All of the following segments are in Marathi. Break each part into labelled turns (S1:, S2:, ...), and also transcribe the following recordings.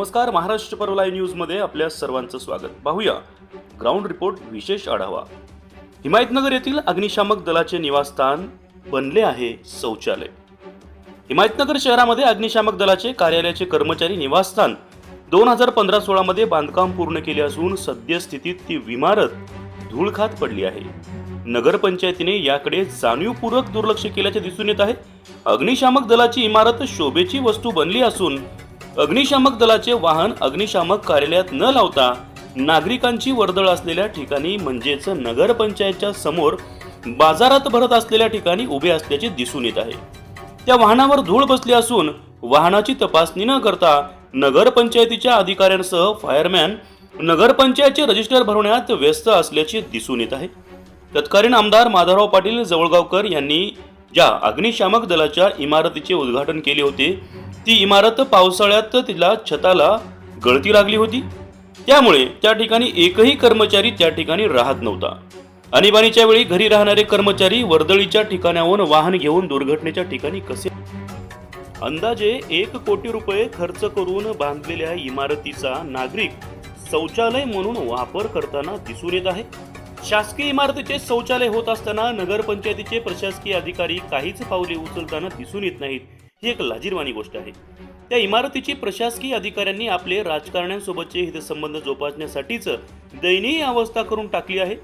S1: नमस्कार महाराष्ट्र पर्व लाईव्ह न्यूजमध्ये आपल्या सर्वांचं स्वागत. पाहूया. ग्राउंड रिपोर्ट विशेष आढावा. हिमायतनगर येथील अग्निशामक दलाचे निवासस्थान बनले आहे शौचालय. हिमायतनगर शहरामध्ये अग्निशामक दलाचे कार्यालयाचे कर्मचारी निवासस्थान दोन हजार पंधरा सोळामध्ये बांधकाम पूर्ण केले असून सद्यस्थितीत ती इमारत धूळखात पडली आहे. नगरपंचायतीने याकडे जाणीवपूर्वक दुर्लक्ष केल्याचे दिसून येत आहे. अग्निशामक दलाची इमारत शोभेची वस्तू बनली असून अग्निशामक दलाचे वाहन अग्निशामक कार्यालयात न लावता नागरिकांची वर्दळ असलेल्या ठिकाणी म्हणजेच नगरपंचायतच्या समोर बाजारात भरत असलेल्या ठिकाणी उभे असल्याचे दिसून येत आहे. त्या वाहनावर धूळ बसली असून वाहनाची तपासणी न करता नगरपंचायतीच्या अधिकाऱ्यांसह फायरमॅन नगरपंचायतचे रजिस्टर भरवण्यात व्यस्त असल्याचे दिसून येत आहे. तत्कालीन आमदार माधवराव पाटील जवळगावकर यांनी ज्या अग्निशामक दलाच्या इमारतीचे उद्घाटन केले होते ती इमारत पावसाळ्यात तिला छताला गळती लागली होती. त्यामुळे त्या ठिकाणी एकही कर्मचारी त्या ठिकाणी राहत नव्हता. आणीबाणीच्या वेळी घरी राहणारे कर्मचारी वर्दळीच्या ठिकाणाहून वाहन घेऊन दुर्घटनेच्या ठिकाणी कसे अंदाजे एक कोटी रुपये खर्च करून बांधलेल्या इमारतीचा नागरिक शौचालय म्हणून वापर करताना दिसून येत आहे. शासकीय इमारतीचे शौचालय होत असताना नगरपंचायतीचे प्रशासकीय अधिकारी काहीच पावले उचलताना दिसून येत नाहीत. ही एक लाजीरवाणी गोष्ट आहे. त्या इमारतीची प्रशासकीय अधिकाऱ्यांनी आपले राजकारण्यांसोबतचे हितसंबंध जोपासण्यासाठीच दयनीय अवस्था करून टाकली आहे.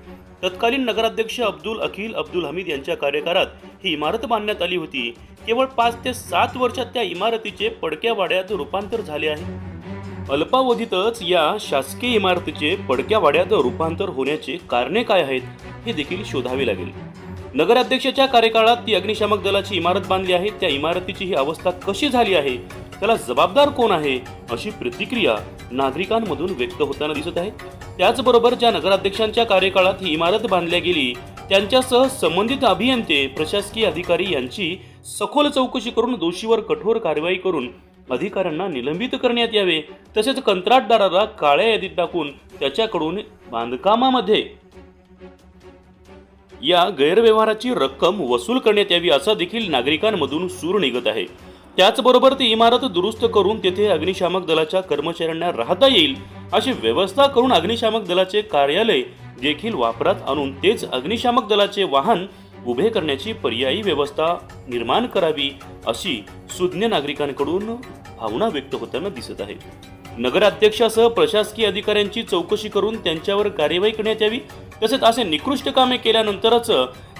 S1: तत्कालीन नगराध्यक्ष अब्दुल अखिल अब्दुल हमीद यांच्या कार्यकाळात ही इमारत बांधण्यात आली होती. केवळ पाच ते सात वर्षात त्या इमारतीचे पडक्या वाड्यात रूपांतर झाले आहे. अल्पावधीतच या शासकीय इमारतीचे पडक्या वाड्यात रूपांतर होण्याचे कारणे काय आहेत हे देखील शोधावे लागेल. नगराध्यक्षाच्या कार्यकाळात ती अग्निशामक दलाची इमारत बांधली आहे. त्या इमारतीची ही अवस्था कशी झाली आहे त्याला जबाबदार कोण आहे अशी प्रतिक्रिया नागरिकांमधून व्यक्त होताना दिसत आहे. त्याचबरोबर ज्या नगराध्यक्षांच्या कार्यकाळात ही इमारत बांधल्या गेली त्यांच्यासह संबंधित अभियंते प्रशासकीय अधिकारी यांची सखोल चौकशी करून दोषीवर कठोर कारवाई करून अधिकाऱ्यांना निलंबित करण्यात यावे तसेच कंत्राटदाराला काळ्या यादीत टाकून त्याच्याकडून बांधकामामध्ये या गैरव्यवहाराची रक्कम वसूल करण्यात यावी असा देखील नागरिकांमधून सूर निघत आहे. त्याचबरोबर ती इमारत दुरुस्त करून तेथे अग्निशामक दलाच्या कर्मचाऱ्यांना राहता येईल अशी व्यवस्था करून अग्निशामक दलाचे कार्यालय देखील वापरात आणून तेच अग्निशामक दलाचे वाहन उभे करण्याची पर्यायी व्यवस्था निर्माण करावी अशी सुज्ञ नागरिकांकडून भावना व्यक्त होताना दिसत आहे. नगराध्यक्षासह प्रशासकीय अधिकाऱ्यांची चौकशी करून त्यांच्यावर कार्यवाही करण्यात यावी तसेच असे निकृष्ट कामे केल्यानंतरच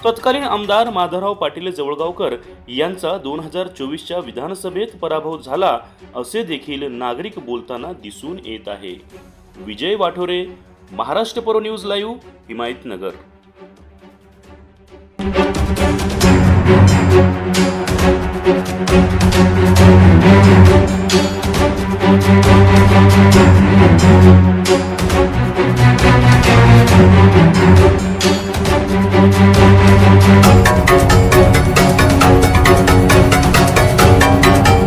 S1: तत्कालीन आमदार माधवराव पाटील जवळगावकर यांचा दोन हजार चोवीसच्या विधानसभेत पराभव झाला असे देखील नागरिक बोलताना दिसून येत आहे. विजय वाठोरे महाराष्ट्र परो news live Himayatnagar. Thank you.